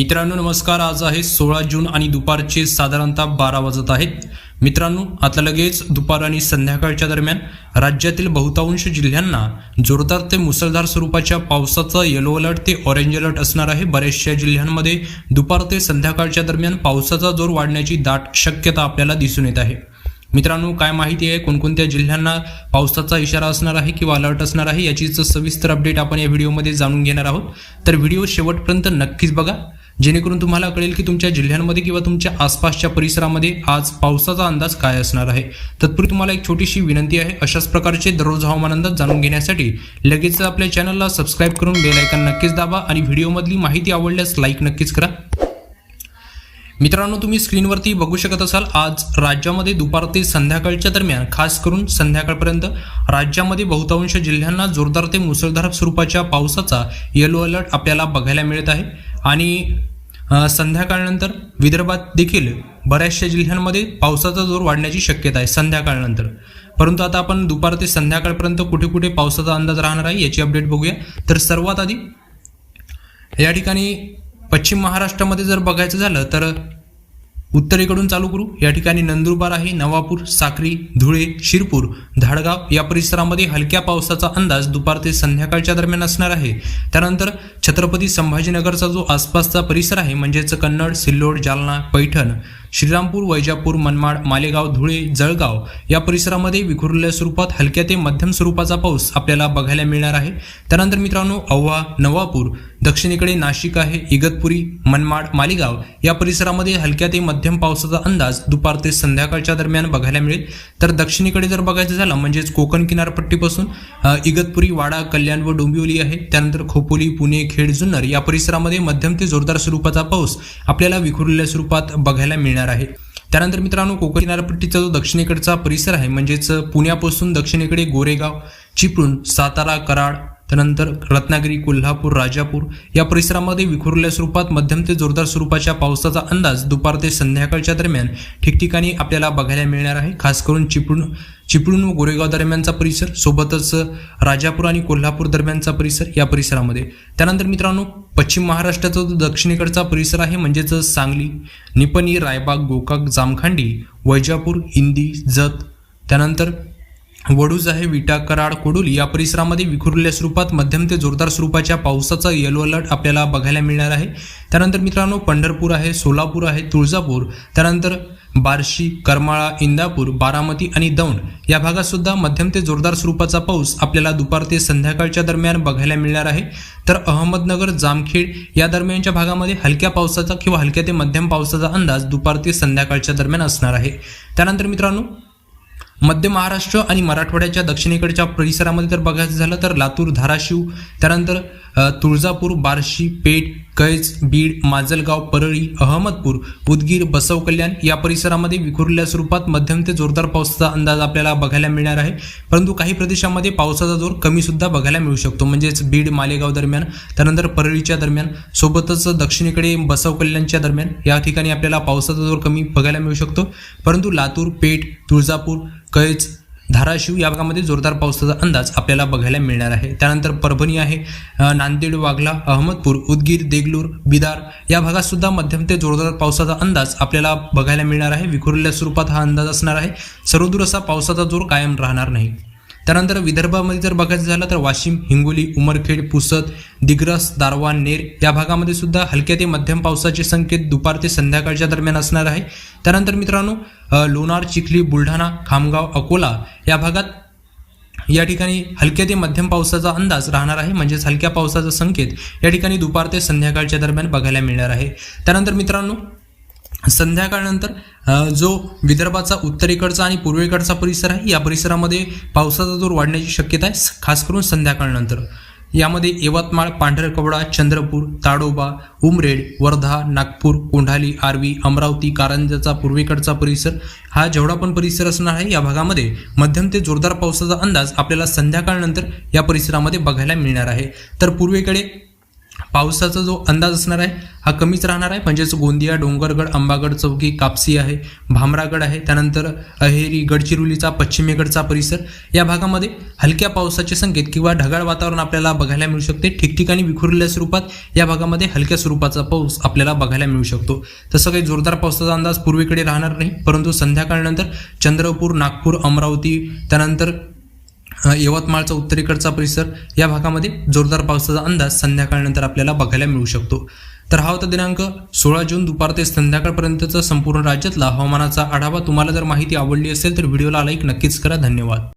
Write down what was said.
मित्रांनो नमस्कार. आज आहे सोळा जून आणि दुपारचे साधारणतः बारा वाजत आहेत. मित्रांनो आता लगेच दुपार आणि संध्याकाळच्या दरम्यान राज्यातील बहुतांश जिल्ह्यांना जोरदार ते मुसळधार स्वरूपाच्या पावसाचा येलो अलर्ट ते ऑरेंज अलर्ट असणार आहे. बऱ्याचशा जिल्ह्यांमध्ये दुपार ते संध्याकाळच्या दरम्यान पावसाचा जोर वाढण्याची दाट शक्यता आपल्याला दिसून येत आहे. मित्रांनो काय माहिती आहे? कोणकोणत्या जिल्ह्यांना पावसाचा इशारा असणार आहे किंवा अलर्ट असणार आहे? याचीच सविस्तर अपडेट आपण या व्हिडिओमध्ये जाणून घेणार आहोत. तर व्हिडिओ शेवटपर्यंत नक्कीच बघा. जेणेकरून तुम्हाला कळेल की तुमच्या जिल्ह्यांमध्ये किंवा तुमच्या आसपासच्या परिसरामध्ये आज पावसाचा अंदाज काय असणार आहे. तत्पूर्वी तुम्हाला एक छोटीशी विनंती आहे. अशाच प्रकारचे दररोज हवामान अंदाज जाणून घेण्यासाठी लगेच आपल्या चॅनलला सबस्क्राईब करून बेल आयकन नक्कीच दाबा आणि व्हिडिओमधली माहिती आवडल्यास लाईक नक्कीच करा. मित्रांनो तुम्ही स्क्रीनवरती बघू शकत असाल आज राज्यामध्ये दुपार ते संध्याकाळच्या दरम्यान खास करून संध्याकाळपर्यंत राज्यामध्ये बहुतांश जिल्ह्यांना जोरदार ते मुसळधार स्वरूपाच्या पावसाचा येलो अलर्ट आपल्याला बघायला मिळत आहे. आणि संध्याकाळनंतर विदर्भात देखील बऱ्याचशा जिल्ह्यांमध्ये पावसाचा जोर वाढण्याची शक्यता आहे संध्याकाळनंतर. परंतु आता आपण दुपार ते संध्याकाळपर्यंत कुठे कुठे पावसाचा अंदाज राहणार आहे याची अपडेट बघूया. तर सर्वात आधी या ठिकाणी पश्चिम महाराष्ट्रामध्ये जर बघायचं झालं तर उत्तरेकडून चालू करू. या ठिकाणी नंदुरबार आहे नवापूर साक्री धुळे शिरपूर धाडगाव या परिसरामध्ये हलक्या पावसाचा अंदाज दुपार ते संध्याकाळच्या दरम्यान असणार आहे. त्यानंतर छत्रपती संभाजीनगरचा जो आसपासचा परिसर आहे म्हणजेच कन्नड सिल्लोड जालना पैठण श्रीरामपूर वैजापूर मनमाड मालेगाव धुळे जळगाव या परिसरामध्ये विखुरलेल्या स्वरूपात हलक्या ते मध्यम स्वरूपाचा पाऊस आपल्याला बघायला मिळणार आहे. त्यानंतर मित्रांनो अव्हा नवापूर दक्षिणेकडे नाशिक आहे इगतपुरी मनमाड मालेगाव या परिसरामध्ये हलक्या ते मध्यम पावसाचा अंदाज दुपार ते संध्याकाळच्या दरम्यान बघायला मिळेल. तर दक्षिणेकडे जर बघायचं झालं म्हणजेच कोकण किनारपट्टीपासून इगतपुरी वाडा कल्याण व डोंबिवली आहे. त्यानंतर खोपोली पुणे खेड जुन्नर या परिसरामध्ये मध्यम ते जोरदार स्वरूपाचा पाऊस आपल्याला विखुरलेल्या स्वरूपात बघायला मिळणार आहे. त्यानंतर मित्रांनो कोकण किनारपट्टीचा जो दक्षिणेकडचा परिसर आहे म्हणजेच पुण्यापासून दक्षिणेकडे गोरेगाव चिपळूण सातारा कराड त्यानंतर रत्नागिरी कोल्हापूर राजापूर या परिसरामध्ये विखुरलेल्या स्वरूपात मध्यम ते जोरदार स्वरूपाच्या पावसाचा अंदाज दुपार ते संध्याकाळच्या दरम्यान ठिकठिकाणी आपल्याला बघायला मिळणार आहे. खास करून चिपळूण चिपळूण व गोरेगाव दरम्यानचा परिसर सोबतच राजापूर आणि कोल्हापूर दरम्यानचा परिसर या परिसरामध्ये. त्यानंतर मित्रांनो पश्चिम महाराष्ट्राचा जो दक्षिणेकडचा परिसर आहे म्हणजेच सांगली निपणी रायबाग गोकाक जामखांडी वैजापूर इंदी जत. त्यानंतर वडूज आहे विटा कराड कोडोली या परिसरामध्ये विखुरलेल्या स्वरूपात मध्यम ते जोरदार स्वरूपाच्या पावसाचा येलो अलर्ट आपल्याला बघायला मिळणार आहे. त्यानंतर मित्रांनो पंढरपूर आहे सोलापूर आहे तुळजापूर. त्यानंतर बार्शी करमाळा इंदापूर बारामती आणि दौंड या भागात सुद्धा मध्यम ते जोरदार स्वरूपाचा पाऊस आपल्याला दुपार ते संध्याकाळच्या दरम्यान बघायला मिळणार आहे. तर अहमदनगर जामखेड या दरम्यानच्या भागामध्ये हलक्या पावसाचा किंवा हलक्या ते मध्यम पावसाचा अंदाज दुपार ते संध्याकाळच्या दरम्यान असणार आहे. त्यानंतर मित्रांनो मध्य महाराष्ट्र आणि मराठवाड्याच्या दक्षिणेकडच्या परिसरामध्ये जर बघायचं झालं तर लातूर धाराशिव त्यानंतर तुळजापूर बार्शी पेठ कैज बीड माजलगाव परळी अहमदपूर उदगीर बसव कल्याण या परिसरामध्ये विखुरलेल्या स्वरूपात मध्यम ते जोरदार पावसाचा अंदाज आपल्याला बघायला मिळणार आहे. परंतु काही प्रदेशामध्ये पावसाचा जोर कमी सुद्धा बघायला मिळू शकतो. म्हणजेच बीड मालेगाव दरम्यान त्यानंतर परळीच्या दरम्यान सोबतच दक्षिणेकडे बसव कल्याणच्या दरम्यान या ठिकाणी आपल्याला पावसाचा जोर कमी बघायला मिळू शकतो. परंतु लातूर पेठ तुळजापूर कैज धाराशिव या भागामध्ये जोरदार पावसाचा अंदाज आपल्याला बघायला मिळणार आहे. त्यानंतर परभणी आहे नांदेड वाघला अहमदपूर उदगीर देगलूर बिदार या भागात सुद्धा मध्यम ते जोरदार पावसाचा अंदाज आपल्याला बघायला मिळणार आहे. विखुरलेल्या स्वरूपात हा अंदाज असणार आहे. सर्वदूर असा पावसाचा जोर कायम राहणार नाही. त्यानंतर विदर्भामध्ये जर बघायचं झालं तर वाशिम हिंगोली उमरखेड पुसद दिग्रस दारवा नेर या भागामध्ये सुद्धा हलक्या ते मध्यम पावसाचे संकेत दुपार ते संध्याकाळच्या दरम्यान असणार आहे. त्यानंतर मित्रांनो लोणार चिखली बुलढाणा खामगाव अकोला या भागात या ठिकाणी हलक्या ते मध्यम पावसाचा अंदाज राहणार आहे. म्हणजेच हलक्या पावसाचा संकेत या ठिकाणी दुपार ते संध्याकाळच्या दरम्यान बघायला मिळणार आहे. त्यानंतर मित्रांनो संध्याकाळनंतर जो विदर्भाचा उत्तरेकडचा आणि पूर्वेकडचा परिसर आहे या परिसरामध्ये पावसाचा जोर वाढण्याची शक्यता आहे खास करून संध्याकाळनंतर. यामध्ये यवतमाळ पांढरकवडा चंद्रपूर ताडोबा उमरेड वर्धा नागपूर कोंढाली आर्वी अमरावती कारंजाचा पूर्वेकडचा परिसर हा जेवढा पण परिसर असणार आहे या भागामध्ये मध्यम ते जोरदार पावसाचा अंदाज आपल्याला संध्याकाळनंतर या परिसरामध्ये बघायला मिळणार आहे. तर पूर्वेकडे पावसाचा जो अंदाज असणार आहे हा कमीच राहणार आहे. म्हणजेच गोंदिया डोंगरगड अंबागड चौकी कापसी आहे भामरागड आहे त्यानंतर अहेरी गडचिरोलीचा पश्चिमेकडचा परिसर. या भागामध्ये हलक्या पावसाचे संकेत किंवा ढगाळ वातावरण आपल्याला बघायला मिळू शकते. ठिकठिकाणी विखुरलेल्या स्वरूपात या भागामध्ये हलक्या स्वरूपाचा पाऊस आपल्याला बघायला मिळू शकतो. तसं काही जोरदार पावसाचा अंदाज पूर्वेकडे राहणार नाही परंतु संध्याकाळनंतर चंद्रपूर नागपूर अमरावती त्यानंतर यवतमाळचा उत्तरेकडचा परिसर या भागामध्ये जोरदार पावसाचा अंदाज संध्याकाळनंतर आपल्याला बघायला मिळू शकतो. तर हा होता दिनांक सोळा जून दुपार ते संध्याकाळपर्यंतचा संपूर्ण राज्यातला हवामानाचा आढावा. तुम्हाला जर माहिती आवडली असेल तर व्हिडिओला लाईक नक्कीच करा. धन्यवाद.